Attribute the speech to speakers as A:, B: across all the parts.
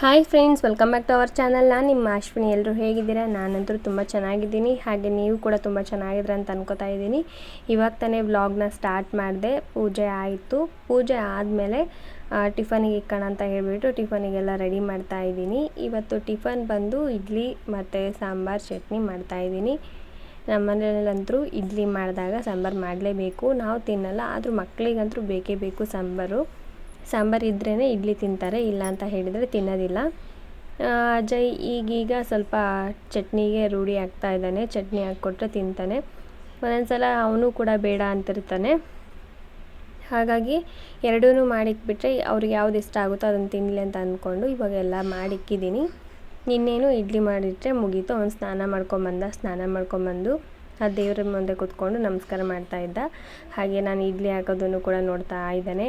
A: Hi friends, welcome back to our channel. ನಾನು ನಿಮ್ಮ ಅಶ್ವಿನಿ. ಎಲ್ಲರೂ ಹೇಗಿದ್ದೀರಾ? ನಾನಂತೂ ತುಂಬ ಚೆನ್ನಾಗಿದ್ದೀನಿ. ಹಾಗೆ ನೀವು ಕೂಡ ತುಂಬ ಚೆನ್ನಾಗಿದ್ರೆ ಅಂತ ಅನ್ಕೋತಾ ಇದ್ದೀನಿ. ಇವಾಗ ತಾನೇ ವ್ಲಾಗ್ನ ಸ್ಟಾರ್ಟ್ ಮಾಡಿದೆ. ಪೂಜೆ ಆಯಿತು. ಪೂಜೆ ಆದಮೇಲೆ ಟಿಫನಿಗೆ ಇಕ್ಕೋಣ ಅಂತ ಹೇಳಿಬಿಟ್ಟು ಟಿಫನಿಗೆಲ್ಲ ರೆಡಿ ಮಾಡ್ತಾ ಇದ್ದೀನಿ. ಇವತ್ತು ಟಿಫನ್ ಬಂದು ಇಡ್ಲಿ ಮತ್ತು ಸಾಂಬಾರು ಚಟ್ನಿ ಮಾಡ್ತಾ ಇದ್ದೀನಿ. ನಮ್ಮ ಮನೆಯಲ್ಲಂತರೂ ಇಡ್ಲಿ ಮಾಡಿದಾಗ ಸಾಂಬಾರು ಮಾಡಲೇಬೇಕು. ನಾವು ತಿನ್ನಲ್ಲ, ಆದರೂ ಮಕ್ಕಳಿಗಂತೂ ಬೇಕೇ ಬೇಕು ಸಾಂಬಾರು. ಸಾಂಬಾರು ಇದ್ರೇ ಇಡ್ಲಿ ತಿಂತಾರೆ, ಇಲ್ಲ ಅಂತ ಹೇಳಿದರೆ ತಿನ್ನೋದಿಲ್ಲ. ಅಜಯ್ ಈಗೀಗ ಸ್ವಲ್ಪ ಚಟ್ನಿಗೆ ರೂಢಿ ಆಗ್ತಾ ಇದ್ದಾನೆ, ಚಟ್ನಿ ಹಾಕ್ಕೊಟ್ರೆ ತಿಂತಾನೆ. ಒಂದೊಂದು ಸಲ ಅವನು ಕೂಡ ಬೇಡ ಅಂತಿರ್ತಾನೆ. ಹಾಗಾಗಿ ಎರಡೂ ಮಾಡಿಕ್ಬಿಟ್ರೆ ಅವ್ರಿಗೆ ಯಾವ್ದು ಇಷ್ಟ ಆಗುತ್ತೋ ಅದನ್ನು ತಿನ್ನಲಿ ಅಂತ ಅಂದ್ಕೊಂಡು ಇವಾಗ ಎಲ್ಲ ಮಾಡಿಕ್ಕಿದ್ದೀನಿ. ನಿನ್ನೇನು ಇಡ್ಲಿ ಮಾಡಿಟ್ರೆ ಮುಗೀತು, ಅವ್ನು ಸ್ನಾನ ಮಾಡ್ಕೊಂಬಂದ, ಸ್ನಾನ ಮಾಡ್ಕೊಂಬಂದು ಆ ದೇವ್ರ ಮುಂದೆ ಕೂತ್ಕೊಂಡು ನಮಸ್ಕಾರ ಮಾಡ್ತಾ ಇದ್ದ. ಹಾಗೆ ನಾನು ಇಡ್ಲಿ ಹಾಕೋದನ್ನು ಕೂಡ ನೋಡ್ತಾ ಇದ್ದಾನೆ.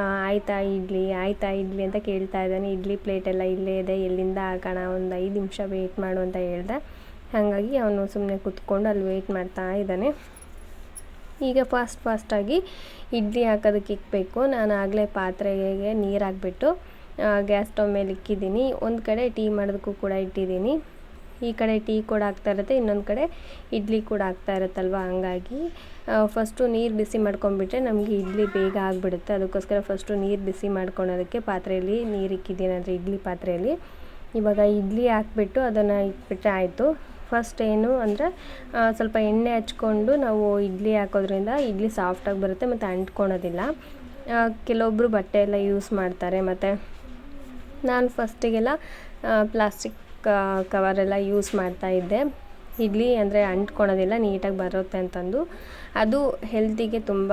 A: ಆಯ್ತಾ, ಇಡ್ಲಿ ಆಯ್ತಾ, ಇಡ್ಲಿ ಅಂತ ಕೇಳ್ತಾ ಇದ್ದಾನೆ. ಇಡ್ಲಿ ಪ್ಲೇಟೆಲ್ಲ ಇಲ್ಲೇ ಇದೆ, ಎಲ್ಲಿಂದ ಹಾಕೋಣ? ಒಂದು ಐದು ನಿಮಿಷ ವೆಯ್ಟ್ ಮಾಡು ಅಂತ ಹೇಳ್ದೆ. ಹಾಗಾಗಿ ಅವನು ಸುಮ್ಮನೆ ಕೂತ್ಕೊಂಡು ಅಲ್ಲಿ ವೆಯ್ಟ್ ಮಾಡ್ತಾ ಇದ್ದಾನೆ. ಈಗ ಫಾಸ್ಟ್ ಫಾಸ್ಟಾಗಿ ಇಡ್ಲಿ ಹಾಕೋದಕ್ಕೆ ಇಕ್ಕಬೇಕು ನಾನು ಆಗಲೇ ಪಾತ್ರೆಗೆ ನೀರು ಹಾಕ್ಬಿಟ್ಟು ಗ್ಯಾಸ್ ಸ್ಟವ್ ಮೇಲೆ ಇಕ್ಕಿದ್ದೀನಿ. ಒಂದು ಕಡೆ ಟೀ ಮಾಡೋದಕ್ಕೂ ಕೂಡ ಇಟ್ಟಿದ್ದೀನಿ. ಈ ಕಡೆ ಟೀ ಕೂಡ ಆಗ್ತಾ ಇರುತ್ತೆ, ಇನ್ನೊಂದು ಕಡೆ ಇಡ್ಲಿ ಕೂಡ ಆಗ್ತಾ ಇರುತ್ತಲ್ವ? ಹಂಗಾಗಿ ಫಸ್ಟು ನೀರು ಬಿಸಿ ಮಾಡ್ಕೊಂಡ್ಬಿಟ್ರೆ ನಮಗೆ ಇಡ್ಲಿ ಬೇಗ ಆಗಿಬಿಡುತ್ತೆ. ಅದಕ್ಕೋಸ್ಕರ ಫಸ್ಟು ನೀರು ಬಿಸಿ ಮಾಡ್ಕೊಳೋದಕ್ಕೆ ಪಾತ್ರೆಯಲ್ಲಿ ನೀರು ಇಕ್ಕಿದ್ದೀನಂದರೆ ಇಡ್ಲಿ ಪಾತ್ರೆಯಲ್ಲಿ. ಇವಾಗ ಇಡ್ಲಿ ಹಾಕ್ಬಿಟ್ಟು ಅದನ್ನು ಇಟ್ಬಿಟ್ರೆ ಆಯಿತು. ಫಸ್ಟ್ ಏನು ಅಂದರೆ ಸ್ವಲ್ಪ ಎಣ್ಣೆ ಹಚ್ಕೊಂಡು ನಾವು ಇಡ್ಲಿ ಹಾಕೋದ್ರಿಂದ ಇಡ್ಲಿ ಸಾಫ್ಟಾಗಿ ಬರುತ್ತೆ ಮತ್ತು ಅಂಟ್ಕೊಳೋದಿಲ್ಲ. ಕೆಲವೊಬ್ಬರು ಬಟ್ಟೆ ಎಲ್ಲ ಯೂಸ್ ಮಾಡ್ತಾರೆ. ಮತ್ತು ನಾನು ಫಸ್ಟಿಗೆಲ್ಲ ಪ್ಲಾಸ್ಟಿಕ್ ಕವರೆಲ್ಲ ಯೂಸ್ ಮಾಡ್ತಾ ಇದ್ದೆ. ಇಡ್ಲಿ ಅಂದರೆ ಅಂಟ್ಕೊಳೋದಿಲ್ಲ ನೀಟಾಗಿ ಬರುತ್ತೆ ಅಂತಂದು. ಅದು ಹೆಲ್ತಿಗೆ ತುಂಬ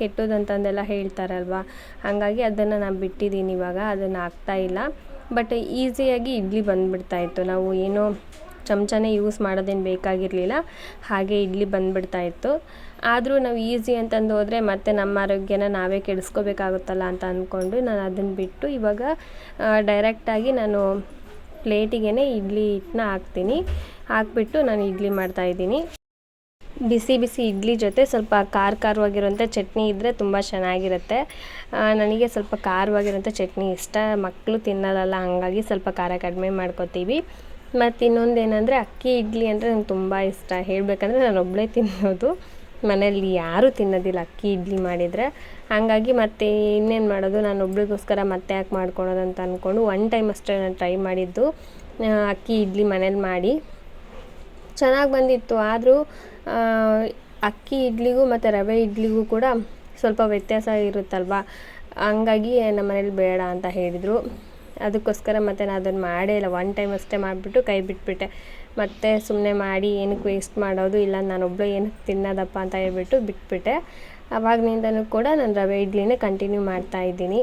A: ಕೆಟ್ಟದಂತಂದೆಲ್ಲ ಹೇಳ್ತಾರಲ್ವ? ಹಾಗಾಗಿ ಅದನ್ನು ನಾನು ಬಿಟ್ಟಿದ್ದೀನಿ ಇವಾಗ, ಅದನ್ನು ಇಲ್ಲ. ಬಟ್ ಈಸಿಯಾಗಿ ಇಡ್ಲಿ ಬಂದುಬಿಡ್ತಾಯಿತ್ತು ನಾವು ಏನೋ ಚಮಚನೇ ಯೂಸ್ ಮಾಡೋದೇನು ಬೇಕಾಗಿರಲಿಲ್ಲ, ಹಾಗೆ ಇಡ್ಲಿ ಬಂದುಬಿಡ್ತಾಯಿತ್ತು ಆದರೂ ನಾವು ಈಸಿ ಅಂತಂದು ಹೋದರೆ ಮತ್ತೆ ನಮ್ಮ ಆರೋಗ್ಯನ ನಾವೇ ಕೆಡಿಸ್ಕೋಬೇಕಾಗುತ್ತಲ್ಲ ಅಂತ ಅಂದ್ಕೊಂಡು ನಾನು ಅದನ್ನು ಬಿಟ್ಟು ಇವಾಗ ಡೈರೆಕ್ಟಾಗಿ ನಾನು ಪ್ಲೇಟಿಗೆ ಇಡ್ಲಿ ಹಿಟ್ಟನ್ನ ಹಾಕ್ತೀನಿ. ಹಾಕ್ಬಿಟ್ಟು ನಾನು ಇಡ್ಲಿ ಮಾಡ್ತಾಯಿದ್ದೀನಿ ಬಿಸಿ ಬಿಸಿ ಇಡ್ಲಿ ಜೊತೆ ಸ್ವಲ್ಪ ಖಾರ ಖಾರವಾಗಿರುವಂಥ ಚಟ್ನಿ ಇದ್ದರೆ ತುಂಬ ಚೆನ್ನಾಗಿರುತ್ತೆ. ನನಗೆ ಸ್ವಲ್ಪ ಖಾರವಾಗಿರೋಂಥ ಚಟ್ನಿ ಇಷ್ಟ. ಮಕ್ಕಳು ತಿನ್ನೋದಲ್ಲ ಹಾಗಾಗಿ ಸ್ವಲ್ಪ ಖಾರ ಕಡಿಮೆ ಮಾಡ್ಕೋತೀವಿ. ಮತ್ತು ಇನ್ನೊಂದು ಏನಂದರೆ ಅಕ್ಕಿ ಇಡ್ಲಿ ಅಂದರೆ ನಂಗೆ ತುಂಬ ಇಷ್ಟ. ಹೇಳಬೇಕಂದ್ರೆ ನಾನು ಒಬ್ಬಳೇ ತಿನ್ನೋದು. ಮನೆಯಲ್ಲಿ ಯಾರೂ ತಿನ್ನೋದಿಲ್ಲ ಅಕ್ಕಿ ಇಡ್ಲಿ ಮಾಡಿದರೆ. ಹಾಗಾಗಿ ಮತ್ತೆ ಇನ್ನೇನು ಮಾಡೋದು? ನಾನು ಒಬ್ಳಿಗೋಸ್ಕರ ಮತ್ತೆ ಯಾಕೆ ಮಾಡ್ಕೊಳೋದು ಅಂತ ಅಂದ್ಕೊಂಡು ಒನ್ ಟೈಮ್ ಅಷ್ಟೇ ನಾನು ಟ್ರೈ ಮಾಡಿದ್ದು. ಅಕ್ಕಿ ಇಡ್ಲಿ ಮನೇಲಿ ಮಾಡಿ. ಚೆನ್ನಾಗಿ ಬಂದಿತ್ತು. ಆದರೂ ಅಕ್ಕಿ ಇಡ್ಲಿಗೂ ಮತ್ತು ರವೆ ಇಡ್ಲಿಗೂ ಕೂಡ ಸ್ವಲ್ಪ ವ್ಯತ್ಯಾಸ ಇರುತ್ತಲ್ವ? ಹಂಗಾಗಿ ನಮ್ಮ ಮನೇಲಿ ಬೇಡ ಅಂತ ಹೇಳಿದರು. ಅದಕ್ಕೋಸ್ಕರ ಮತ್ತು ನಾನು ಅದನ್ನು ಮಾಡೇ ಇಲ್ಲ. ಒನ್ ಟೈಮ್ ಅಷ್ಟೇ ಮಾಡಿಬಿಟ್ಟು ಕೈ ಬಿಟ್ಬಿಟ್ಟೆ. ಮತ್ತು ಸುಮ್ಮನೆ ಮಾಡಿ ಏನಕ್ಕೆ ವೇಸ್ಟ್ ಮಾಡೋದು ಇಲ್ಲ ನಾನೊಬ್ಬಳು ಏನಕ್ಕೆ ತಿನ್ನೋದಪ್ಪ ಅಂತ ಹೇಳ್ಬಿಟ್ಟು ಬಿಟ್ಬಿಟ್ಟೆ. ಅವಾಗಿನಿಂದನೂ ಕೂಡ ನಾನು ರವೆ ಇಡ್ಲಿನೇ ಕಂಟಿನ್ಯೂ ಮಾಡ್ತಾ ಇದ್ದೀನಿ.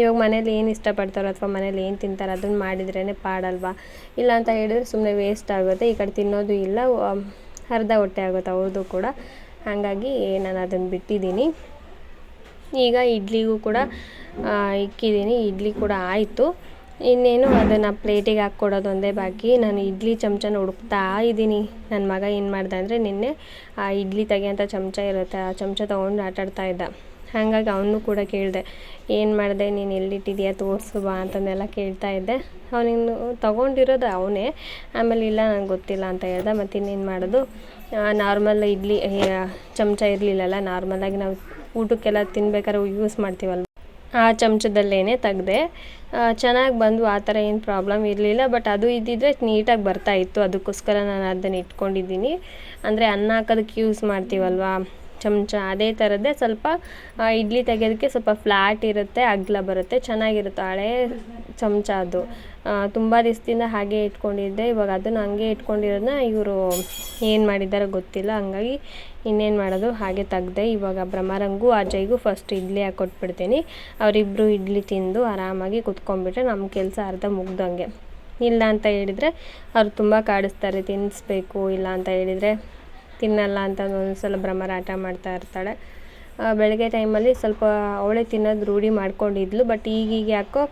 A: ಇವಾಗ ಮನೇಲಿ ಏನು ಇಷ್ಟಪಡ್ತಾರೋ ಅಥವಾ ಮನೇಲಿ ಏನು ತಿಂತಾರೋ ಅದನ್ನು ಮಾಡಿದ್ರೇ ಪಾಡಲ್ವಾ? ಇಲ್ಲ ಅಂತ ಹೇಳಿದ್ರೆ ಸುಮ್ಮನೆ ವೇಸ್ಟ್ ಆಗುತ್ತೆ. ಈ ಕಡೆ ತಿನ್ನೋದು ಇಲ್ಲ. ಅರ್ಧ ಹೊಟ್ಟೆ ಆಗುತ್ತೆ ಅವ್ರದ್ದು ಕೂಡ. ಹಾಗಾಗಿ ನಾನು ಅದನ್ನು ಬಿಟ್ಟಿದ್ದೀನಿ. ಈಗ ಇಡ್ಲಿಗೂ ಕೂಡ ಇಕ್ಕಿದ್ದೀನಿ. ಇಡ್ಲಿ ಕೂಡ ಆಯಿತು. ಇನ್ನೇನು ಅದನ್ನು ಪ್ಲೇಟಿಗೆ ಹಾಕ್ಕೊಡೋದು ಒಂದೇ ಬಾಕಿ. ನಾನು ಇಡ್ಲಿ ಚಮಚನ ಹುಡುಕ್ತಾ ಇದ್ದೀನಿ ನನ್ನ ಮಗ ಏನು ಮಾಡ್ದೆ ಅಂದರೆ ನಿನ್ನೆ, ಆ ಇಡ್ಲಿ ತೆಗೆಯೋಂಥ ಚಮಚ ಇರುತ್ತೆ. ಆ ಚಮಚ ತೊಗೊಂಡು ಆಟಾಡ್ತಾ ಇದ್ದ. ಹಾಗಾಗಿ ಅವನು ಕೂಡ ಕೇಳಿದೆ, ಏನು ಮಾಡಿದೆ? ನೀನು ಎಲ್ಲಿಟ್ಟಿದೀಯ? ತೋರಿಸು ಬಾ ಅಂತಂದೆಲ್ಲ ಕೇಳ್ತಾ ಇದ್ದೆ. ಅವನಿನ್ನು ತೊಗೊಂಡಿರೋದು ಅವನೇ. ಆಮೇಲೆ, ಇಲ್ಲ ನನಗೆ ಗೊತ್ತಿಲ್ಲ ಅಂತ ಹೇಳ್ದೆ. ಮತ್ತು ಇನ್ನೇನು ಮಾಡೋದು? ನಾರ್ಮಲ್ ಇಡ್ಲಿ ಚಮಚ ಇರಲಿಲ್ಲಲ್ಲ ನಾರ್ಮಲಾಗಿ ನಾವು ಊಟಕ್ಕೆಲ್ಲ ತಿನ್ಬೇಕಾದ್ರೆ ಯೂಸ್ ಮಾಡ್ತೀವಲ್ವ? ಆ ಚಮಚದಲ್ಲೇ ತೆಗ್ದೆ. ಚೆನ್ನಾಗಿ ಬಂದು ಆ ಥರ ಏನು ಪ್ರಾಬ್ಲಮ್ ಇರಲಿಲ್ಲ ಬಟ್ ಅದು ಇದ್ದಿದ್ರೆ ನೀಟಾಗಿ ಬರ್ತಾಯಿತ್ತು ಅದಕ್ಕೋಸ್ಕರ ನಾನು ಅದನ್ನು ಇಟ್ಕೊಂಡಿದ್ದೀನಿ. ಅಂದರೆ ಅನ್ನ ಹಾಕೋದಕ್ಕೆ ಯೂಸ್ ಮಾಡ್ತೀವಲ್ವಾ? ಚಮಚ ಅದೇ ಥರದ್ದೇ ಸ್ವಲ್ಪ ಇಡ್ಲಿ ತೆಗೆಯೋದಕ್ಕೆ ಸ್ವಲ್ಪ ಫ್ಲ್ಯಾಟ್ ಇರುತ್ತೆ, ಅಗ್ಲ ಬರುತ್ತೆ, ಚೆನ್ನಾಗಿರುತ್ತೆ ಹಳೇ ಚಮಚ ಅದು. ತುಂಬ ದಿವಸದಿಂದ ಹಾಗೆ ಇಟ್ಕೊಂಡಿದ್ದೆ, ಇವಾಗ ಅದನ್ನು ಹಂಗೆ ಇಟ್ಕೊಂಡಿರೋದನ್ನ ಇವರು ಏನು ಮಾಡಿದ್ದಾರೆ ಗೊತ್ತಿಲ್ಲ, ಹಂಗಾಗಿ ಇನ್ನೇನು ಮಾಡೋದು ಹಾಗೆ ತೆಗ್ದೆ, ಇವಾಗ ಭ್ರಮರಂಗೂ ಅಜಯ್ಗೂ ಫಸ್ಟ್ ಇಡ್ಲಿ ಹಾಕ್ಕೊಟ್ಬಿಡ್ತೀನಿ ಅವರಿಬ್ಬರು ಇಡ್ಲಿ ತಿಂದು ಆರಾಮಾಗಿ ಕುತ್ಕೊಂಡ್ಬಿಟ್ರೆ ನಮ್ಮ ಕೆಲಸ ಅರ್ಧ ಮುಗ್ದಂಗೆ. ಇಲ್ಲ ಅಂತ ಹೇಳಿದರೆ ಅವ್ರು ತುಂಬ ಕಾಡಿಸ್ತಾರೆ ತಿನ್ನಿಸ್ಬೇಕು ಇಲ್ಲ ಅಂತ ಹೇಳಿದರೆ ತಿನ್ನಲ್ಲ ಅಂತ ಒಂದೊಂದು ಸಲ ಆಟ ಮಾಡ್ತಾ ಇರ್ತಾಳೆ. ಬೆಳಗ್ಗೆ ಟೈಮಲ್ಲಿ ಸ್ವಲ್ಪ ಅವಳೇ ತಿನ್ನೋದು ರೂಢಿ ಮಾಡ್ಕೊಂಡಿದ್ಲು ಬಟ್ ಈಗೀಗ ಯಾಕೋ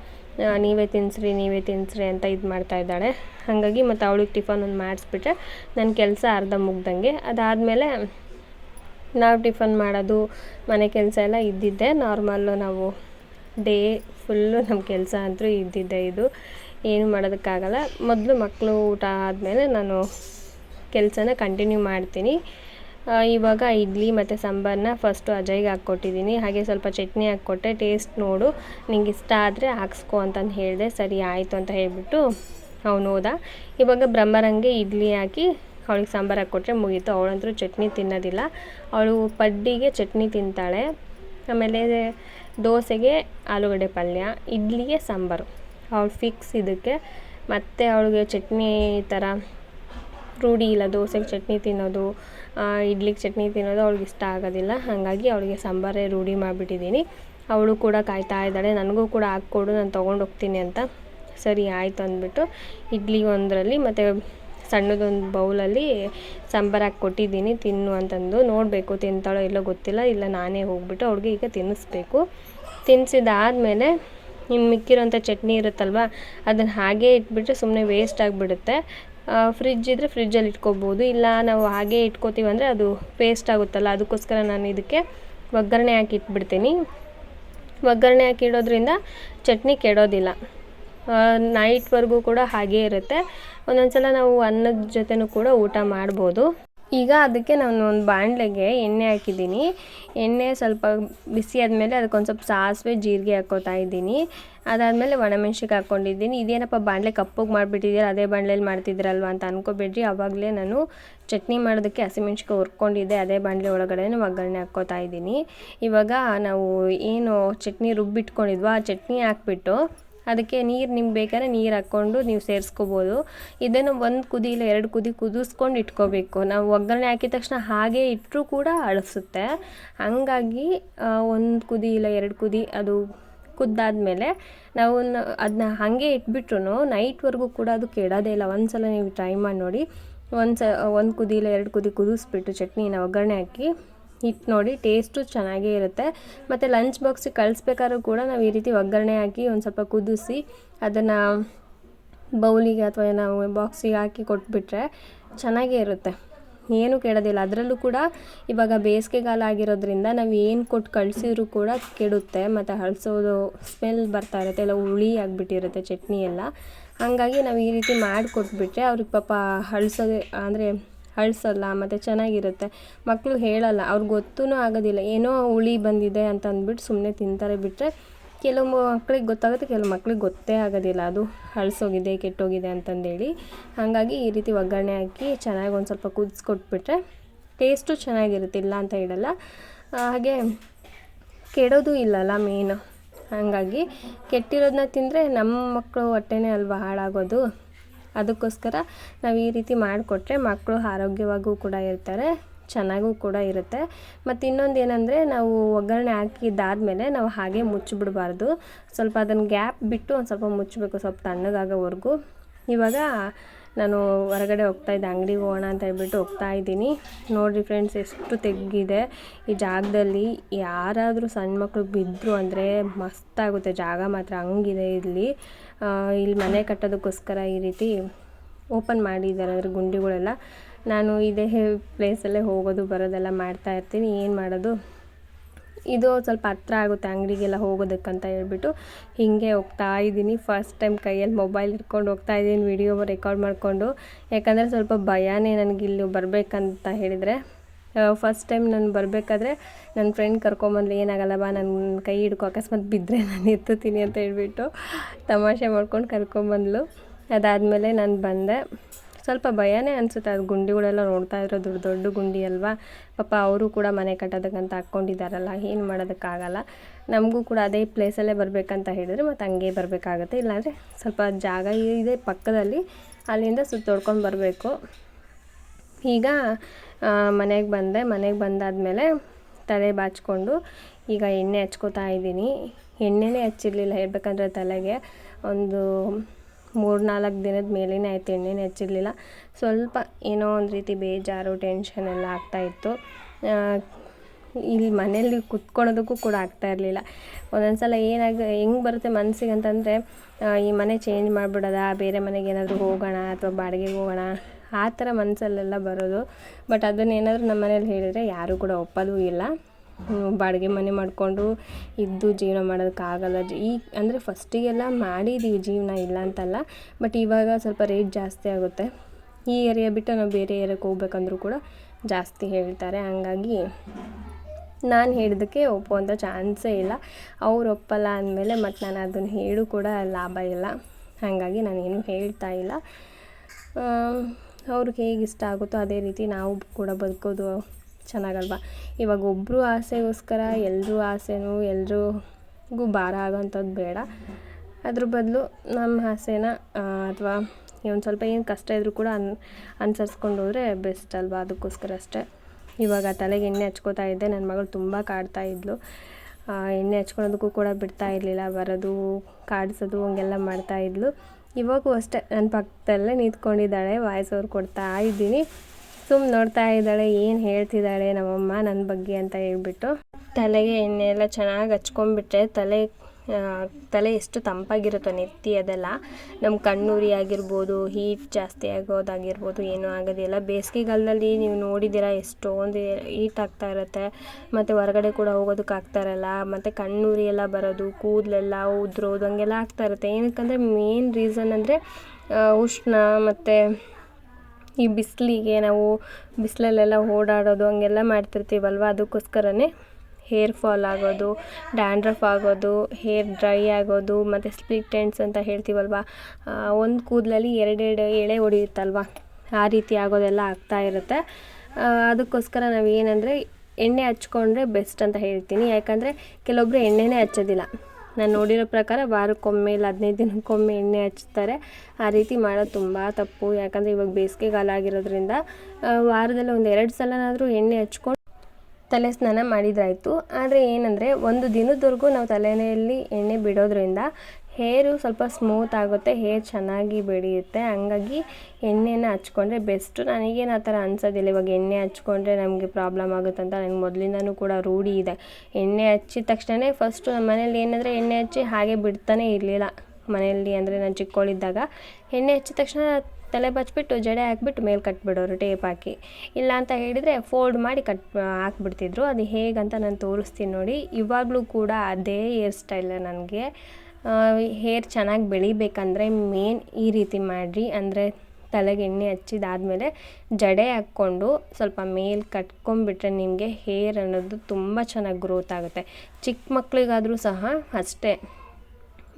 A: ನೀವೇ ತಿನ್ನಿಸ್ರಿ ನೀವೇ ತಿನ್ನಿಸ್ರಿ ಅಂತ ಇದು ಮಾಡ್ತಾ ಇದ್ದಾಳೆ. ಹಾಗಾಗಿ ಮತ್ತು ಅವಳಿಗೆ ಟಿಫನ್ ಒಂದು ಮಾಡಿಸ್ಬಿಟ್ರೆ ನನ್ನ ಕೆಲಸ ಅರ್ಧ ಮುಗ್ದಂಗೆ. ಅದಾದಮೇಲೆ ನಾವು ಟಿಫನ್ ಮಾಡೋದು, ಮನೆ ಕೆಲಸ ಎಲ್ಲ ಇದ್ದಿದ್ದೆ. ನಾರ್ಮಲ್ಲು ನಾವು ಡೇ ಫುಲ್ಲು ನಮ್ಮ ಕೆಲಸ ಅಂತೂ ಇದ್ದಿದ್ದೆ ಇದು. ಏನು ಮಾಡೋದಕ್ಕಾಗಲ್ಲ. ಮೊದಲು ಮಕ್ಕಳು ಊಟ ಆದಮೇಲೆ ನಾನು ಕೆಲಸನ ಕಂಟಿನ್ಯೂ ಮಾಡ್ತೀನಿ. ಇವಾಗ ಇಡ್ಲಿ ಮತ್ತು ಸಾಂಬಾರನ್ನ ಫಸ್ಟು ಅಜಯ್ಗೆ ಹಾಕ್ಕೊಟ್ಟಿದ್ದೀನಿ. ಹಾಗೆ ಸ್ವಲ್ಪ ಚಟ್ನಿ ಹಾಕ್ಕೊಟ್ಟೆ. ಟೇಸ್ಟ್ ನೋಡು. ನಿಂಗೆ ಇಷ್ಟ ಆದರೆ ಹಾಕ್ಸ್ಕೊ ಅಂತಂದು ಹೇಳಿದೆ. ಸರಿ, ಆಯಿತು ಅಂತ ಹೇಳಿಬಿಟ್ಟು ಅವನು ಹೋದ. ಇವಾಗ ಬ್ರಹ್ಮರಂಗೆ ಇಡ್ಲಿ ಹಾಕಿ ಅವಳಿಗೆ ಸಾಂಬಾರು ಹಾಕ್ಕೊಟ್ರೆ ಮುಗೀತು. ಅವಳಂತೂ ಚಟ್ನಿ ತಿನ್ನೋದಿಲ್ಲ. ಅವಳು ಪಡ್ಡಿಗೆ ಚಟ್ನಿ ತಿಂತಾಳೆ. ಆಮೇಲೆ ದೋಸೆಗೆ ಆಲೂಗಡ್ಡೆ ಪಲ್ಯ, ಇಡ್ಲಿಗೆ ಸಾಂಬಾರು. ಅವಳು ಫಿಕ್ಸ್ ಇದಕ್ಕೆ. ಮತ್ತು ಅವಳಿಗೆ ಚಟ್ನಿ ಥರ ರೂಢಿ ಇಲ್ಲ, ದೋಸೆಗೆ ಚಟ್ನಿ ತಿನ್ನೋದು ಇಡ್ಲಿಗೆ ಚಟ್ನಿ ತಿನ್ನೋದು ಅವ್ಳಿಗೆ ಇಷ್ಟ ಆಗೋದಿಲ್ಲ. ಹಾಗಾಗಿ ಅವಳಿಗೆ ಸಾಂಬಾರೇ ರೂಢಿ ಮಾಡಿಬಿಟ್ಟಿದ್ದೀನಿ. ಅವಳು ಕೂಡ ಕಾಯ್ತಾ ಇದ್ದಾಳೆ. ನನಗೂ ಕೂಡ ಹಾಕ್ಕೊಡು, ನಾನು ತೊಗೊಂಡು ಹೋಗ್ತೀನಿ ಅಂತ. ಸರಿ, ಆಯಿತು ಅಂದ್ಬಿಟ್ಟು ಇಡ್ಲಿ ಒಂದರಲ್ಲಿ ಮತ್ತು ಸಣ್ಣದೊಂದು ಬೌಲಲ್ಲಿ ಸಾಂಬಾರು ಹಾಕಿ ಕೊಟ್ಟಿದ್ದೀನಿ. ತಿನ್ನು ಅಂತಂದು. ನೋಡಬೇಕು, ತಿಂತಾಳೋ ಇಲ್ಲೋ ಗೊತ್ತಿಲ್ಲ. ಇಲ್ಲ, ನಾನೇ ಹೋಗ್ಬಿಟ್ಟು ಅವ್ಳಿಗೆ ಈಗ ತಿನ್ನಿಸ್ಬೇಕು. ತಿನ್ನಿಸಿದಾದ್ಮೇಲೆ ಇನ್ನು ಮಿಕ್ಕಿರೋಂಥ ಚಟ್ನಿ ಇರುತ್ತಲ್ವ, ಅದನ್ನು ಹಾಗೇ ಇಟ್ಬಿಟ್ರೆ ಸುಮ್ಮನೆ ವೇಸ್ಟ್ ಆಗಿಬಿಡುತ್ತೆ. ಫ್ರಿಜ್ ಇದ್ದರೆ ಫ್ರಿಜ್ಜಲ್ಲಿ ಇಟ್ಕೋಬೋದು. ಇಲ್ಲ ನಾವು ಹಾಗೆ ಇಟ್ಕೋತೀವಿ ಅಂದರೆ ಅದು ಪೇಸ್ಟ್ ಆಗುತ್ತಲ್ಲ, ಅದಕ್ಕೋಸ್ಕರ ನಾನು ಇದಕ್ಕೆ ಒಗ್ಗರಣೆ ಹಾಕಿ ಇಟ್ಬಿಡ್ತೀನಿ. ಒಗ್ಗರಣೆ ಹಾಕಿ ಇಡೋದ್ರಿಂದ ಚಟ್ನಿ ಕೆಡೋದಿಲ್ಲ. ನೈಟ್ವರೆಗೂ ಕೂಡ ಹಾಗೇ ಇರುತ್ತೆ. ಒಂದೊಂದು ಸಲ ನಾವು ಅನ್ನದ ಜೊತೆನೂ ಕೂಡ ಊಟ ಮಾಡ್ಬೋದು. ಈಗ ಅದಕ್ಕೆ ನಾನು ಒಂದು ಬಾಣಲೆಗೆ ಎಣ್ಣೆ ಹಾಕಿದ್ದೀನಿ. ಎಣ್ಣೆ ಸ್ವಲ್ಪ ಬಿಸಿ ಆದಮೇಲೆ ಅದಕ್ಕೊಂದು ಸ್ವಲ್ಪ ಸಾಸಿವೆ, ಜೀರಿಗೆ ಹಾಕೋತಾ ಇದ್ದೀನಿ. ಅದಾದಮೇಲೆ ಒಣಮೆಣ್ಸಿಗೆ ಹಾಕ್ಕೊಂಡಿದ್ದೀನಿ ಇದೇನಪ್ಪ ಬಾಣಲೆ ಕಪ್ಪಗೆ ಮಾಡಿಬಿಟ್ಟಿದ್ದೀರ ಅದೇ ಬಾಣಲೆಯಲ್ಲಿ ಮಾಡ್ತಿದ್ರಲ್ವಾ ಅಂತ ಅನ್ಕೋಬೇಡ್ರಿ. ಆವಾಗಲೇ ನಾನು ಚಟ್ನಿ ಮಾಡೋದಕ್ಕೆ ಹಸಿಮೆಣ್ಸಿಕಾಯಿ ಹುರ್ಕೊಂಡಿದ್ದೆ, ಅದೇ ಬಾಣಲೆ ಒಳಗಡೆ ಒಗ್ಗರಣೆ ಹಾಕ್ಕೋತಾ ಇದ್ದೀನಿ. ಇವಾಗ ನಾವು ಏನು ಚಟ್ನಿ ರುಬ್ಬಿಟ್ಕೊಂಡಿದ್ವೋ ಆ ಚಟ್ನಿ ಹಾಕ್ಬಿಟ್ಟು ಅದಕ್ಕೆ ನೀರು ನಿಮ್ಗೆ ಬೇಕಾದ್ರೆ ನೀರು ಹಾಕ್ಕೊಂಡು ನೀವು ಸೇರಿಸ್ಕೋಬೋದು. ಇದನ್ನು ಒಂದು ಕುದಿ ಇಲ್ಲ ಎರಡು ಕುದಿ ಕುದಿಸ್ಕೊಂಡು ಇಟ್ಕೋಬೇಕು. ನಾವು ಒಗ್ಗರಣೆ ಹಾಕಿದ ತಕ್ಷಣ ಹಾಗೆ ಇಟ್ಟರೂ ಕೂಡ ಅಳಿಸುತ್ತೆ. ಹಾಗಾಗಿ ಒಂದು ಕುದಿ ಇಲ್ಲ ಎರಡು ಕುದಿ ಅದು ಕುದ್ದಾದ್ಮೇಲೆ ನಾವು ಅದನ್ನ ಹಾಗೆ ಇಟ್ಬಿಟ್ರು ನೈಟ್ವರೆಗೂ ಕೂಡ ಅದು ಕೆಡೋದೇ ಇಲ್ಲ. ಒಂದು ಸಲ ನೀವು ಟ್ರೈ ಮಾಡಿ ನೋಡಿ. ಒಂದು ಸ ಒಂದು ಕುದಿ ಇಲ್ಲ ಎರಡು ಕುದಿ ಕುದಿಸ್ಬಿಟ್ಟು ಚಟ್ನಿನ ಒಗ್ಗರಣೆ ಹಾಕಿ ಇಟ್ಟು ನೋಡಿ ಟೇಸ್ಟು ಚೆನ್ನಾಗೇ ಇರುತ್ತೆ. ಮತ್ತು ಲಂಚ್ ಬಾಕ್ಸಿಗೆ ಕಳಿಸ್ಬೇಕಾದ್ರೂ ಕೂಡ ನಾವು ಈ ರೀತಿ ಒಗ್ಗರಣೆ ಹಾಕಿ ಒಂದು ಸ್ವಲ್ಪ ಕುದಿಸಿ ಅದನ್ನು ಬೌಲಿಗೆ ಅಥವಾ ನಾವು ಬಾಕ್ಸಿಗೆ ಹಾಕಿ ಕೊಟ್ಬಿಟ್ರೆ ಚೆನ್ನಾಗೇ ಇರುತ್ತೆ. ಏನೂ ಕೆಡೋದಿಲ್ಲ. ಅದರಲ್ಲೂ ಕೂಡ ಇವಾಗ ಬೇಸಿಗೆಗಾಲ ಆಗಿರೋದ್ರಿಂದ ನಾವು ಏನು ಕೊಟ್ಟು ಕಳಿಸಿದ್ರು ಕೂಡ ಕೆಡುತ್ತೆ. ಮತ್ತು ಹಳಸೋದು ಸ್ಮೆಲ್ ಬರ್ತಾ ಇರುತ್ತೆ. ಎಲ್ಲ ಹುಳಿ ಆಗಿಬಿಟ್ಟಿರುತ್ತೆ ಚಟ್ನಿ ಎಲ್ಲ ಹಾಗಾಗಿ ನಾವು ಈ ರೀತಿ ಮಾಡಿಕೊಟ್ಬಿಟ್ರೆ ಅವ್ರಿಗೆ ಪಾಪ ಹಳಸೋದೆ ಅಂದರೆ ಅಳಿಸಲ್ಲ, ಮತ್ತು ಚೆನ್ನಾಗಿರುತ್ತೆ. ಮಕ್ಕಳು ಹೇಳಲ್ಲ ಅವ್ರಿಗೆ ಗೊತ್ತೂ ಆಗೋದಿಲ್ಲ. ಏನೋ ಹುಳಿ ಬಂದಿದೆ ಅಂತ ಅಂದ್ಬಿಟ್ಟು ಸುಮ್ಮನೆ ತಿಂತಾರೆ. ಬಿಟ್ಟರೆ ಕೆಲವು ಮಕ್ಳಿಗೆ ಗೊತ್ತಾಗುತ್ತೆ, ಕೆಲವು ಮಕ್ಳಿಗೆ ಗೊತ್ತೇ ಆಗೋದಿಲ್ಲ. ಅದು ಹಳ್ಸೋಗಿದೆ ಕೆಟ್ಟೋಗಿದೆ ಅಂತಂದೇಳಿ. ಹಾಗಾಗಿ ಈ ರೀತಿ ಒಗ್ಗರಣೆ ಹಾಕಿ ಚೆನ್ನಾಗಿ ಒಂದು ಸ್ವಲ್ಪ ಕುದಿಸ್ಕೊಟ್ಬಿಟ್ರೆ ಟೇಸ್ಟು ಚೆನ್ನಾಗಿರುತ್ತೆ. ಇಲ್ಲ ಅಂತ ಹೇಳಲ್ಲ. ಹಾಗೆ ಕೆಡೋದು ಇಲ್ಲಲ್ಲ ಮೇನು ಹಾಗಾಗಿ ಕೆಟ್ಟಿರೋದನ್ನ ತಿಂದರೆ ನಮ್ಮ ಮಕ್ಕಳು ಹೊಟ್ಟೆನೇ ಅಲ್ವಾ ಹಾಳಾಗೋದು. ಅದಕ್ಕೋಸ್ಕರ ನಾವು ಈ ರೀತಿ ಮಾಡಿಕೊಟ್ರೆ ಮಕ್ಕಳು ಆರೋಗ್ಯವಾಗೂ ಕೂಡ ಇರ್ತಾರೆ, ಚೆನ್ನಾಗೂ ಕೂಡ ಇರುತ್ತೆ. ಮತ್ತು ಇನ್ನೊಂದು ಏನಂದರೆ ನಾವು ಒಗ್ಗರಣೆ ಹಾಕಿದ್ದಾದಮೇಲೆ ನಾವು ಹಾಗೆ ಮುಚ್ಚಿಬಿಡಬಾರ್ದು. ಸ್ವಲ್ಪ ಅದನ್ನು ಗ್ಯಾಪ್ ಬಿಟ್ಟು ಒಂದು ಸ್ವಲ್ಪ ಮುಚ್ಚಬೇಕು ಸ್ವಲ್ಪ ತಣ್ಣಗಾಗೋವರೆಗೂ. ಇವಾಗ ನಾನು ಹೊರಗಡೆ ಹೋಗ್ತಾಯಿದ್ದೆ ಅಂಗಡಿಗೆ ಹೋಗೋಣ ಅಂತ ಹೇಳ್ಬಿಟ್ಟು ಹೋಗ್ತಾ ಇದ್ದೀನಿ. ನೋಡಿರಿ ಫ್ರೆಂಡ್ಸ್ ಎಷ್ಟು ತೆಗ್ಗಿದೆ. ಈ ಜಾಗದಲ್ಲಿ ಯಾರಾದರೂ ಸಣ್ಣ ಮಕ್ಕಳು ಬಿದ್ದರು ಅಂದರೆ ಮಸ್ತಾಗುತ್ತೆ ಜಾಗ ಮಾತ್ರ ಹಂಗಿದೆ ಇಲ್ಲಿ. ಇಲ್ಲಿ ಮನೆ ಕಟ್ಟೋದಕ್ಕೋಸ್ಕರ ಈ ರೀತಿ ಓಪನ್ ಮಾಡಿದ್ದಾರೆ ಅಂದರೆ ಗುಂಡಿಗಳೆಲ್ಲ. ನಾನು ಇದೇ ಪ್ಲೇಸಲ್ಲೇ ಹೋಗೋದು, ಬರೋದೆಲ್ಲ ಮಾಡ್ತಾ ಇರ್ತೀನಿ. ಏನು ಮಾಡೋದು? ಇದು ಸ್ವಲ್ಪ ಹತ್ರ ಆಗುತ್ತೆ ಅಂಗಡಿಗೆಲ್ಲ ಹೋಗೋದಕ್ಕಂತ ಹೇಳ್ಬಿಟ್ಟು ಹೀಗೆ ಹೋಗ್ತಾ ಇದ್ದೀನಿ. ಫಸ್ಟ್ ಟೈಮ್ ಕೈಯಲ್ಲಿ ಮೊಬೈಲ್ ಇಟ್ಕೊಂಡು ಹೋಗ್ತಾ ಇದ್ದೀನಿ ವಿಡಿಯೋ ರೆಕಾರ್ಡ್ ಮಾಡಿಕೊಂಡು. ಯಾಕಂದರೆ ಸ್ವಲ್ಪ ಭಯನೇ ನನಗೆ ಇಲ್ಲಿ ಬರಬೇಕಂತ ಹೇಳಿದರೆ. ಫಸ್ಟ್ ಟೈಮ್ ನಾನು ಬರಬೇಕಾದ್ರೆ ನನ್ನ ಫ್ರೆಂಡ್ ಕರ್ಕೊಂಬಂದ್ಲು, ಏನಾಗಲ್ಲ ಬಾ ನನ್ನ ಕೈ ಹಿಡ್ಕೊ, ಅಕಸ್ಮಾತ್ ಬಿದ್ದರೆ ನಾನು ಎತ್ತುತ್ತೀನಿ ಅಂತ ಹೇಳ್ಬಿಟ್ಟು ತಮಾಷೆ ಮಾಡ್ಕೊಂಡು ಕರ್ಕೊಂಬಂದ್ಲು. ಅದಾದಮೇಲೆ ನಾನು ಬಂದೆ. ಸ್ವಲ್ಪ ಭಯನೇ ಅನಿಸುತ್ತೆ. ಅದು ಗುಂಡಿಗಳೆಲ್ಲ ನೋಡ್ತಾ ಇರೋ ದೊಡ್ಡ ದೊಡ್ಡ ಗುಂಡಿ ಅಲ್ವಾ? ಪಾಪ ಅವರು ಕೂಡ ಮನೆ ಕಟ್ಟೋದಕ್ಕಂತ ಹಾಕ್ಕೊಂಡಿದ್ದಾರಲ್ಲ ಏನು ಮಾಡೋದಕ್ಕಾಗಲ್ಲ. ನಮಗೂ ಕೂಡ ಅದೇ ಪ್ಲೇಸಲ್ಲೇ ಬರಬೇಕಂತ ಹೇಳಿದರೆ ಮತ್ತು ಹಂಗೆ ಬರಬೇಕಾಗತ್ತೆ. ಇಲ್ಲಾಂದರೆ ಸ್ವಲ್ಪ ಜಾಗ ಇದೆ ಪಕ್ಕದಲ್ಲಿ, ಅಲ್ಲಿಂದ ಸುತ್ತೋಡ್ಕೊಂಡು ಬರಬೇಕು. ಈಗ ಮನೆಗೆ ಬಂದೆ. ಮನೆಗೆ ಬಂದಾದಮೇಲೆ ತಲೆ ಬಾಚ್ಕೊಂಡು ಈಗ ಎಣ್ಣೆ ಹಚ್ಕೋತಾ ಇದ್ದೀನಿ. ಎಣ್ಣೆನೇ ಹಚ್ಚಿರಲಿಲ್ಲ. ಹೇಳ್ಬೇಕಂದ್ರೆ ತಲೆಗೆ ಒಂದು ಮೂರು ನಾಲ್ಕು ದಿನದ ಮೇಲೇ ಆಯ್ತು, ಎಣ್ಣೆನೇ ಹಚ್ಚಿರಲಿಲ್ಲ. ಸ್ವಲ್ಪ ಏನೋ ಒಂದು ರೀತಿ ಬೇಜಾರು ಟೆನ್ಷನ್ ಎಲ್ಲ ಆಗ್ತಾಯಿತ್ತು ಇಲ್ಲಿ ಮನೇಲಿ ಕುತ್ಕೊಳ್ಳೋದಕ್ಕೂ ಕೂಡ ಆಗ್ತಾ ಇರಲಿಲ್ಲ. ಒಂದೊಂದು ಸಲ ಏನಾಗ, ಹೆಂಗೆ ಬರುತ್ತೆ ಮನಸ್ಸಿಗೆ ಅಂತಂದರೆ ಈ ಮನೆ ಚೇಂಜ್ ಮಾಡಿಬಿಡೋದ, ಬೇರೆ ಮನೆಗೆ ಏನಾದರೂ ಹೋಗೋಣ ಅಥವಾ ಬಾಡಿಗೆಗೆ ಹೋಗೋಣ, ಆ ಥರ ಮನಸ್ಸಲ್ಲೆಲ್ಲ ಬರೋದು. ಬಟ್ ಅದನ್ನೇನಾದರೂ ನಮ್ಮ ಮನೇಲಿ ಹೇಳಿದರೆ ಯಾರೂ ಕೂಡ ಒಪ್ಪೋದೂ ಇಲ್ಲ. ಬಾಡಿಗೆ ಮನೆ ಮಾಡಿಕೊಂಡು ಇದ್ದು ಜೀವನ ಮಾಡೋದಕ್ಕಾಗಲ್ಲ. ಈ ಅಂದರೆ ಫಸ್ಟಿಗೆಲ್ಲ ಮಾಡಿದ್ದೀವಿ ಜೀವನ ಇಲ್ಲ ಅಂತಲ್ಲ, ಬಟ್ ಇವಾಗ ಸ್ವಲ್ಪ ರೇಟ್ ಜಾಸ್ತಿ ಆಗುತ್ತೆ. ಈ ಏರಿಯಾ ಬಿಟ್ಟು ನಾವು ಬೇರೆ ಏರಿಯಾಕ್ಕೆ ಹೋಗ್ಬೇಕಂದ್ರೂ ಕೂಡ ಜಾಸ್ತಿ ಹೇಳ್ತಾರೆ. ಹಂಗಾಗಿ ನಾನು ಹೇಳಿದ್ದಕ್ಕೆ ಒಪ್ಪುವಂಥ ಚಾನ್ಸೇ ಇಲ್ಲ. ಅವ್ರು ಒಪ್ಪಲ್ಲ ಅಂದಮೇಲೆ ಮತ್ತು ನಾನು ಅದನ್ನು ಹೇಳು ಕೂಡ ಲಾಭ ಇಲ್ಲ. ಹಾಗಾಗಿ ನಾನೇನು ಹೇಳ್ತಾ ಇಲ್ಲ. ಅವ್ರಿಗೆ ಹೇಗೆ ಇಷ್ಟ ಆಗುತ್ತೋ ಅದೇ ರೀತಿ ನಾವು ಕೂಡ ಬದುಕೋದು ಚೆನ್ನಾಗಲ್ವಾ? ಇವಾಗ ಒಬ್ಬರು ಆಸೆಗೋಸ್ಕರ ಎಲ್ಲರೂ ಆಸೆನೂ, ಎಲ್ರಿಗೂ ಭಾರ ಆಗೋಂಥದ್ದು ಬೇಡ. ಅದ್ರ ಬದಲು ನಮ್ಮ ಆಸೆನ ಅಥವಾ ಒಂದು ಸ್ವಲ್ಪ ಏನು ಕಷ್ಟ ಇದ್ದರೂ ಕೂಡ ಅನ್, ಅನುಸರಿಸ್ಕೊಂಡು ಹೋದರೆ ಬೆಸ್ಟ್ ಅಲ್ವಾ ಅದಕ್ಕೋಸ್ಕರ ಅಷ್ಟೇ. ಇವಾಗ ತಲೆಗೆ ಎಣ್ಣೆ ಹಚ್ಕೋತಾ ಇದ್ದೆ ನನ್ನ ಮಗಳು ತುಂಬ ಕಾಡ್ತಾ ಇದ್ಲು. ಎಣ್ಣೆ ಹಚ್ಕೊಳೋದಕ್ಕೂ ಕೂಡ ಬಿಡ್ತಾ ಇರಲಿಲ್ಲ, ಬರೋದು, ಕಾಡಿಸೋದು, ಹಂಗೆಲ್ಲ ಮಾಡ್ತಾ ಇದ್ಲು. ಇವಾಗೂ ಅಷ್ಟೇ ನನ್ನ ಪಕ್ಕದಲ್ಲೇ ನಿಂತ್ಕೊಂಡಿದ್ದಾಳೆ, ವಾಯ್ಸ್ ಓವರ್ ಕೊಡ್ತಾ ಇದ್ದೀನಿ. ಸುಮ್ಮನೆ ನೋಡ್ತಾ ಇದ್ದಾಳೆ, ಏನು ಹೇಳ್ತಿದ್ದಾಳೆ ನಮ್ಮಮ್ಮ ನನ್ನ ಬಗ್ಗೆ ಅಂತ ಹೇಳ್ಬಿಟ್ಟು ತಲೆಗೆ ಎಣ್ಣೆ ಎಲ್ಲ ಚೆನ್ನಾಗಿ ಹಚ್ಕೊಂಡ್ಬಿಟ್ರೆ ತಲೆ ತಲೆ ಎಷ್ಟು ತಂಪಾಗಿರುತ್ತೋ ನೆತ್ತಿ ಅದೆಲ್ಲ. ನಮ್ಮ ಕಣ್ಣೂರಿ ಆಗಿರ್ಬೋದು, ಹೀಟ್ ಜಾಸ್ತಿ ಆಗೋದಾಗಿರ್ಬೋದು, ಏನೂ ಆಗೋದಿಲ್ಲ ಬೇಸಿಗೆಗಾಲದಲ್ಲಿ ನೀವು ನೋಡಿದ್ದೀರಾ ಎಷ್ಟೊಂದು ಹೀಟ್ ಆಗ್ತಾ ಇರುತ್ತೆ. ಮತ್ತು ಹೊರಗಡೆ ಕೂಡ ಹೋಗೋದಕ್ಕೆ ಆಗ್ತಾ ಇರಲ್ಲ. ಮತ್ತು ಕಣ್ಣುರಿ ಎಲ್ಲ ಬರೋದು, ಕೂದಲೆಲ್ಲ ಉದ್ರೋದು, ಹಂಗೆಲ್ಲ ಆಗ್ತಾ ಇರುತ್ತೆ. ಏನಕ್ಕಂದರೆ ಮೇನ್ ರೀಸನ್ ಅಂದರೆ ಉಷ್ಣ ಮತ್ತು ಈ ಬಿಸಿಲಿಗೆ ನಾವು ಬಿಸಿಲಲ್ಲೆಲ್ಲ ಓಡಾಡೋದು, ಹಂಗೆಲ್ಲ ಮಾಡ್ತಿರ್ತೀವಲ್ವ? ಅದಕ್ಕೋಸ್ಕರನೇ ಹೇರ್ ಫಾಲ್ ಆಗೋದು ಡ್ಯಾಂಡ್ರಫ್ ಆಗೋದು ಹೇರ್ ಡ್ರೈ ಆಗೋದು, ಮತ್ತು ಸ್ಪ್ಲಿಟ್ ಎಂಡ್ಸ್ ಅಂತ ಹೇಳ್ತೀವಲ್ವ? ಒಂದು ಕೂದಲಲ್ಲಿ ಎರಡೆರಡು ಎಳೆ ಹೊಡೆಯುತ್ತಲ್ವ ಆ ರೀತಿ ಆಗೋದೆಲ್ಲ ಆಗ್ತಾ ಇರುತ್ತೆ. ಅದಕ್ಕೋಸ್ಕರ ನಾವು ಏನಂದರೆ ಎಣ್ಣೆ ಹಚ್ಕೊಂಡ್ರೆ ಬೆಸ್ಟ್ ಅಂತ ಹೇಳ್ತೀನಿ. ಯಾಕಂದರೆ ಕೆಲವೊಬ್ಬರು ಎಣ್ಣೆನೇ ಹಚ್ಚೋದಿಲ್ಲ. ನಾನು ನೋಡಿರೋ ಪ್ರಕಾರ ವಾರಕ್ಕೊಮ್ಮೆ ಇಲ್ಲ, ಹದಿನೈದು ದಿನಕ್ಕೊಮ್ಮೆ ಎಣ್ಣೆ ಹಚ್ತಾರೆ. ಆ ರೀತಿ ಮಾಡೋದು ತುಂಬ ತಪ್ಪು. ಯಾಕಂದರೆ ಇವಾಗ ಬೇಸಿಗೆಗಾಲ ಆಗಿರೋದ್ರಿಂದ ವಾರದಲ್ಲಿ ಒಂದು ಎರಡು ಸಲನಾದರೂ ಎಣ್ಣೆ ಹಚ್ಕೊಂಡು ತಲೆ ಸ್ನಾನ ಮಾಡಿದ್ರಾಯ್ತು. ಆದರೆ ಏನಂದರೆ, ಒಂದು ದಿನದವರೆಗೂ ನಾವು ತಲೆಯಲ್ಲಿ ಎಣ್ಣೆ ಬಿಡೋದ್ರಿಂದ ಹೇರು ಸ್ವಲ್ಪ ಸ್ಮೂತ್ ಆಗುತ್ತೆ, ಹೇರ್ ಚೆನ್ನಾಗಿ ಬೆಳೆಯುತ್ತೆ. ಹಂಗಾಗಿ ಎಣ್ಣೆನ ಹಚ್ಕೊಂಡ್ರೆ ಬೆಸ್ಟು ನನಗೇನು ಆ ಥರ ಅನ್ಸೋದಿಲ್ಲ, ಇವಾಗ ಎಣ್ಣೆ ಹಚ್ಕೊಂಡ್ರೆ ನಮಗೆ ಪ್ರಾಬ್ಲಮ್ ಆಗುತ್ತೆ ಅಂತ. ನನಗೆ ಮೊದಲಿಂದನೂ ಕೂಡ ರೂಢಿ ಇದೆ. ಎಣ್ಣೆ ಹಚ್ಚಿದ ತಕ್ಷಣವೇ ಫಸ್ಟು ನಮ್ಮ ಮನೇಲಿ ಏನಂದರೆ ಎಣ್ಣೆ ಹಚ್ಚಿ ಹಾಗೆ ಬಿಡ್ತಾನೆ ಇರಲಿಲ್ಲ. ಮನೆಯಲ್ಲಿ ಅಂದರೆ ನಾನು ಚಿಕ್ಕವಳಿದ್ದಾಗ ಎಣ್ಣೆ ಹಚ್ಚಿದ ತಕ್ಷಣ ತಲೆ ಬಚ್ಬಿಟ್ಟು ಜಡೆ ಹಾಕ್ಬಿಟ್ಟು ಮೇಲೆ ಕಟ್ಬಿಡೋರು ಟೇಪ್ ಹಾಕಿ. ಇಲ್ಲ ಅಂತ ಹೇಳಿದರೆ ಫೋಲ್ಡ್ ಮಾಡಿ ಕಟ್ ಹಾಕ್ಬಿಡ್ತಿದ್ರು. ಅದು ಹೇಗಂತ ನಾನು ತೋರಿಸ್ತೀನಿ ನೋಡಿ. ಇವಾಗಲೂ ಕೂಡ ಅದೇ ಹೇರ್ ಸ್ಟೈಲ್ ನನಗೆ. ಹೇರ್ ಚೆನ್ನಾಗಿ ಬೆಳಿಬೇಕಂದ್ರೆ ಮೇನ್ ಈ ರೀತಿ ಮಾಡಿರಿ. ಅಂದರೆ ತಲೆಗೆ ಎಣ್ಣೆ ಹಚ್ಚಿದಾದ್ಮೇಲೆ ಜಡೆ ಹಾಕ್ಕೊಂಡು ಸ್ವಲ್ಪ ಮೇಲ್ ಕಟ್ಕೊಂಡ್ಬಿಟ್ರೆ ನಿಮಗೆ ಹೇರ್ ಅನ್ನೋದು ತುಂಬ ಚೆನ್ನಾಗಿ ಗ್ರೋತ್ ಆಗುತ್ತೆ. ಚಿಕ್ಕ ಮಕ್ಕಳಿಗಾದರೂ ಸಹ ಅಷ್ಟೇ.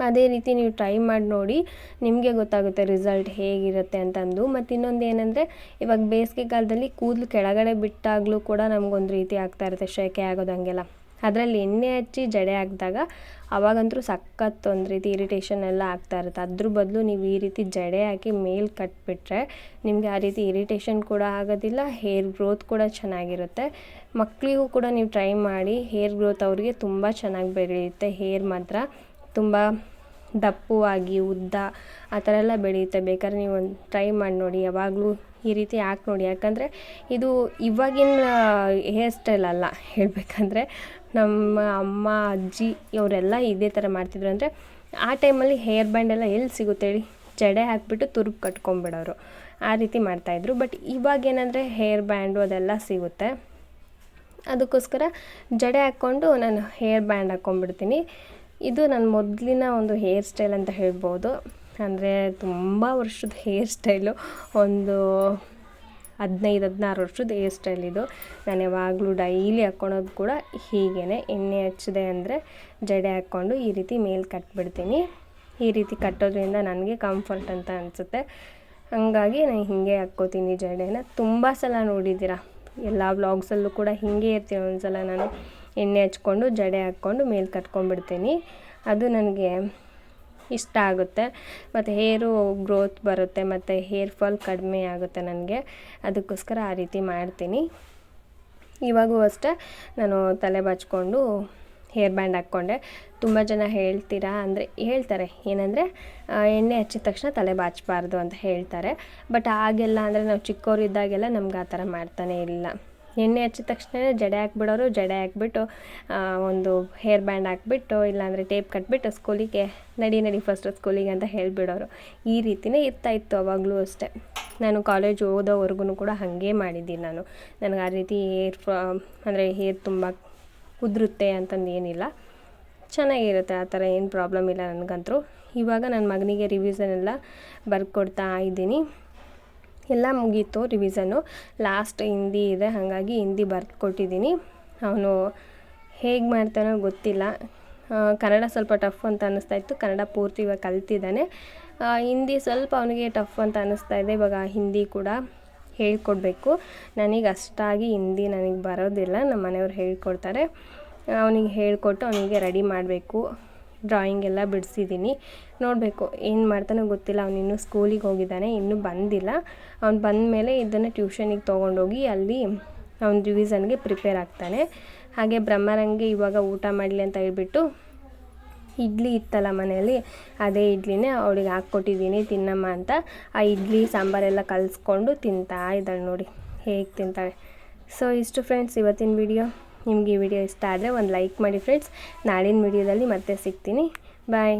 A: ಅದೇ ರೀತಿ ನೀವು ಟ್ರೈ ಮಾಡಿ ನೋಡಿ, ನಿಮಗೆ ಗೊತ್ತಾಗುತ್ತೆ ರಿಸಲ್ಟ್ ಹೇಗಿರುತ್ತೆ ಅಂತಂದು. ಮತ್ತು ಇನ್ನೊಂದು ಏನಂದರೆ, ಇವಾಗ ಬೇಸಿಗೆಗಾಲದಲ್ಲಿ ಕೂದಲು ಕೆಳಗಡೆ ಬಿಟ್ಟಾಗಲೂ ಕೂಡ ನಮಗೊಂದು ರೀತಿ ಆಗ್ತಾ ಇರುತ್ತೆ ಶೇಕೆ ಆಗೋದು ಹಂಗೆಲ್ಲ. ಅದರಲ್ಲಿ ಎಣ್ಣೆ ಹಚ್ಚಿ ಜಡೆ ಹಾಕಿದಾಗ ಅವಾಗಂತೂ ಸಖತ್ ಒಂದು ರೀತಿ ಇರಿಟೇಷನ್ ಎಲ್ಲ ಆಗ್ತಾ ಇರುತ್ತೆ. ಅದ್ರ ಬದಲು ನೀವು ಈ ರೀತಿ ಜಡೆ ಹಾಕಿ ಮೇಲ್ ಕಟ್ಬಿಟ್ರೆ ನಿಮಗೆ ಆ ರೀತಿ ಇರಿಟೇಷನ್ ಕೂಡ ಆಗೋದಿಲ್ಲ ಹೇರ್ ಗ್ರೋತ್ ಕೂಡ ಚೆನ್ನಾಗಿರುತ್ತೆ. ಮಕ್ಕಳಿಗೂ ಕೂಡ ನೀವು ಟ್ರೈ ಮಾಡಿ ಹೇರ್ ಗ್ರೋತ್ ಅವ್ರಿಗೆ ತುಂಬ ಚೆನ್ನಾಗಿ ಬೆಳೆಯುತ್ತೆ. ಹೇರ್ ಮಾತ್ರ ತುಂಬ ದಪ್ಪವಾಗಿ, ಉದ್ದ ಆ ಥರ ಎಲ್ಲ ಬೆಳೆಯುತ್ತೆ. ಬೇಕಾದ್ರೆ ನೀವು ಒಂದು ಟ್ರೈ ಮಾಡಿ ನೋಡಿ, ಯಾವಾಗಲೂ ಈ ರೀತಿ ಹಾಕಿ ನೋಡಿ. ಯಾಕಂದರೆ ಇದು ಇವಾಗಿನ ಹೇರ್ ಸ್ಟೈಲ್ ಅಲ್ಲ. ಹೇಳಬೇಕಂದ್ರೆ ನಮ್ಮ ಅಮ್ಮ, ಅಜ್ಜಿ ಇವರೆಲ್ಲ ಇದೇ ಥರ ಮಾಡ್ತಿದ್ರು ಅಂದರೆ ಆ ಟೈಮಲ್ಲಿ ಹೇರ್ ಬ್ಯಾಂಡ್ ಎಲ್ಲ ಎಲ್ಲಿ ಸಿಗುತ್ತೆ ಹೇಳಿ? ಜಡೆ ಹಾಕ್ಬಿಟ್ಟು ತುರುಬು ಕಟ್ಕೊಂಬಿಡೋರು. ಆ ರೀತಿ ಮಾಡ್ತಾಯಿದ್ರು ಬಟ್ ಇವಾಗ ಏನಂದರೆ ಹೇರ್ ಬ್ಯಾಂಡು ಅದೆಲ್ಲ ಸಿಗುತ್ತೆ. ಅದಕ್ಕೋಸ್ಕರ ಜಡೆ ಹಾಕ್ಕೊಂಡು ನಾನು ಹೇರ್ ಬ್ಯಾಂಡ್ ಹಾಕ್ಕೊಂಡ್ಬಿಡ್ತೀನಿ ಇದು ನನ್ನ ಮೊದಲಿನ ಒಂದು ಹೇರ್ ಸ್ಟೈಲ್ ಅಂತ ಹೇಳ್ಬೋದು. ಅಂದರೆ ತುಂಬ ವರ್ಷದ ಹೇರ್ ಸ್ಟೈಲು. ಒಂದು ಹದಿನೈದು, ಹದಿನಾರು ವರ್ಷದ ಹೇರ್ ಸ್ಟೈಲ್ ಇದು. ನಾನು ಯಾವಾಗಲೂ ಡೈಲಿ ಹಾಕ್ಕೊಳೋದು ಕೂಡ ಹೀಗೇ ಎಣ್ಣೆ ಹಚ್ಚಿದೆ ಅಂದರೆ ಜಡೆ ಹಾಕ್ಕೊಂಡು ಈ ರೀತಿ ಮೇಲ್ ಕಟ್ಬಿಡ್ತೀನಿ. ಈ ರೀತಿ ಕಟ್ಟೋದ್ರಿಂದ ನನಗೆ ಕಂಫರ್ಟ್ ಅಂತ ಅನಿಸುತ್ತೆ. ಹಾಗಾಗಿ ನಾನು ಹೀಗೆ ಹಾಕ್ಕೋತೀನಿ ಜಡೆನ. ತುಂಬ ಸಲ ನೋಡಿದ್ದೀರಾ? ಎಲ್ಲ ವ್ಲಾಗ್ಸಲ್ಲೂ ಕೂಡ ಹೀಗೆ ಇರ್ತೀನಿ ಒಂದ್ಸಲ ನಾನು ಎಣ್ಣೆ ಹಚ್ಕೊಂಡು, ಜಡೆ ಹಾಕ್ಕೊಂಡು ಮೇಲೆ ಕಟ್ಕೊಂಡ್ಬಿಡ್ತೀನಿ. ಅದು ನನಗೆ ಇಷ್ಟ ಆಗುತ್ತೆ. ಮತ್ತು ಹೇರು ಗ್ರೋತ್ ಬರುತ್ತೆ, ಮತ್ತು ಹೇರ್ ಫಾಲ್ ಕಡಿಮೆ ಆಗುತ್ತೆ ನನಗೆ. ಅದಕ್ಕೋಸ್ಕರ ಆ ರೀತಿ ಮಾಡ್ತೀನಿ. ಇವಾಗೂ ಅಷ್ಟೇ ನಾನು ತಲೆ ಬಾಚ್ಕೊಂಡು ಹೇರ್ ಬ್ಯಾಂಡ್ ಹಾಕ್ಕೊಂಡೆ. ತುಂಬ ಜನ ಹೇಳ್ತೀರಾ ಅಂದರೆ, ಹೇಳ್ತಾರೆ. ಏನಂದರೆ ಎಣ್ಣೆ ಹಚ್ಚಿದ ತಕ್ಷಣ ತಲೆ ಬಾಚಬಾರ್ದು ಅಂತ ಹೇಳ್ತಾರೆ. ಬಟ್ ಆಗೆಲ್ಲ ಅಂದರೆ ನಾವು ಚಿಕ್ಕವರಿದ್ದಾಗೆಲ್ಲ ನಮ್ಗೆ ಆ ಥರ ಮಾಡ್ತಾನೆ ಇಲ್ಲ. ಎಣ್ಣೆ ಹಚ್ಚಿದ ತಕ್ಷಣ ಜಡೆ ಹಾಕ್ಬಿಡೋರು, ಜಡೆ ಹಾಕ್ಬಿಟ್ಟು ಒಂದು ಹೇರ್ ಬ್ಯಾಂಡ್ ಹಾಕ್ಬಿಟ್ಟು, ಇಲ್ಲಾಂದರೆ ಟೇಪ್ ಕಟ್ಬಿಟ್ಟು ಸ್ಕೂಲಿಗೆ ನಡಿ ನಡಿ ಫಸ್ಟ್ ಸ್ಕೂಲಿಗೆ ಅಂತ ಹೇಳಿಬಿಡೋರು. ಈ ರೀತಿನೇ ಇರ್ತಾಯಿತ್ತು ಅವಾಗಲೂ ಅಷ್ಟೇ. ನಾನು ಕಾಲೇಜ್ ಓದೋವರೆಗೂ ಕೂಡ ಹಾಗೆ ಮಾಡಿದ್ದೀನಿ ನಾನು. ನನಗೆ ಆ ರೀತಿ ಹೇರ್ ಅಂದರೆ ಹೇರ್ ತುಂಬ ಉದುರುತ್ತೆ ಅಂತಂದು ಏನಿಲ್ಲ. ಚೆನ್ನಾಗಿರುತ್ತೆ, ಆ ಥರ ಏನು ಪ್ರಾಬ್ಲಮ್ ಇಲ್ಲ ನನಗಂತೂ. ಇವಾಗ ನನ್ನ ಮಗನಿಗೆ ರಿವಿಸನ್ ಎಲ್ಲ ಬರ್ಕೊಡ್ತಾ ಇದ್ದೀನಿ. ಎಲ್ಲ ಮುಗೀತು ರಿವಿಸನ್ನು ಲಾಸ್ಟ್ ಹಿಂದಿ ಇದೆ, ಹಾಗಾಗಿ ಹಿಂದಿ ಬರ್ದು ಕೊಟ್ಟಿದ್ದೀನಿ ಅವನು ಹೇಗೆ ಮಾಡ್ತಾನೋ ಗೊತ್ತಿಲ್ಲ. ಕನ್ನಡ ಸ್ವಲ್ಪ ಟಫ್ ಅಂತ ಅನ್ನಿಸ್ತಾ ಇತ್ತು. ಕನ್ನಡ ಪೂರ್ತಿ ಇವಾಗ ಕಲ್ತಿದ್ದಾನೆ. ಹಿಂದಿ ಸ್ವಲ್ಪ ಅವನಿಗೆ ಟಫ್ ಅಂತ ಅನ್ನಿಸ್ತಾ ಇದೆ. ಇವಾಗ ಹಿಂದಿ ಕೂಡ ಹೇಳ್ಕೊಡ್ಬೇಕು. ನನಗೆ ಅಷ್ಟಾಗಿ ಹಿಂದಿ ನನಗೆ ಬರೋದಿಲ್ಲ. ನಮ್ಮ ಮನೆಯವ್ರು ಹೇಳ್ಕೊಡ್ತಾರೆ ಅವನಿಗೆ ಹೇಳ್ಕೊಟ್ಟು ಅವನಿಗೆ ರೆಡಿ ಮಾಡಬೇಕು. ಡ್ರಾಯಿಂಗ್ ಎಲ್ಲ ಬಿಡಿಸಿದ್ದೀನಿ. ನೋಡಬೇಕು, ಏನು ಮಾಡ್ತಾನೋ ಗೊತ್ತಿಲ್ಲ. ಅವನು ಇನ್ನೂ ಸ್ಕೂಲಿಗೆ ಹೋಗಿದ್ದಾನೆ, ಇನ್ನೂ ಬಂದಿಲ್ಲ. ಅವ್ನು ಬಂದ ಮೇಲೆ ಇದನ್ನು ಟ್ಯೂಷನಿಗೆ ತೊಗೊಂಡೋಗಿ ಅಲ್ಲಿ ಅವ್ನು ರಿವಿಸನ್ಗೆ ಪ್ರಿಪೇರ್ ಆಗ್ತಾನೆ. ಹಾಗೆ ಬ್ರಹ್ಮರಂಗೆ ಇವಾಗ ಊಟ ಮಾಡಲಿ ಅಂತ ಹೇಳ್ಬಿಟ್ಟು ಇಡ್ಲಿ ಇತ್ತಲ್ಲ ಮನೆಯಲ್ಲಿ, ಅದೇ ಇಡ್ಲಿನೇ ಅವಳಿಗೆ ಹಾಕ್ಕೊಟ್ಟಿದ್ದೀನಿ, ತಿನ್ನಮ್ಮ ಅಂತ. ಆ ಇಡ್ಲಿ, ಸಾಂಬಾರೆಲ್ಲ ಕಲಿಸ್ಕೊಂಡು ತಿಂತಾ ಇದ್ದಾಳೆ ನೋಡಿ, ಹೇಗೆ ತಿಂತಾಳೆ. ಸೊ ಇಷ್ಟು ಫ್ರೆಂಡ್ಸ್ ಇವತ್ತಿನ ವಿಡಿಯೋ ನಿಮಗೆ ಈ ವಿಡಿಯೋ ಇಷ್ಟ ಆದರೆ ಒಂದು ಲೈಕ್ ಮಾಡಿ ಫ್ರೆಂಡ್ಸ್ ನಾಳಿನ ವಿಡಿಯೋದಲ್ಲಿ ಮತ್ತೆ ಸಿಗ್ತೀನಿ. ಬಾಯ್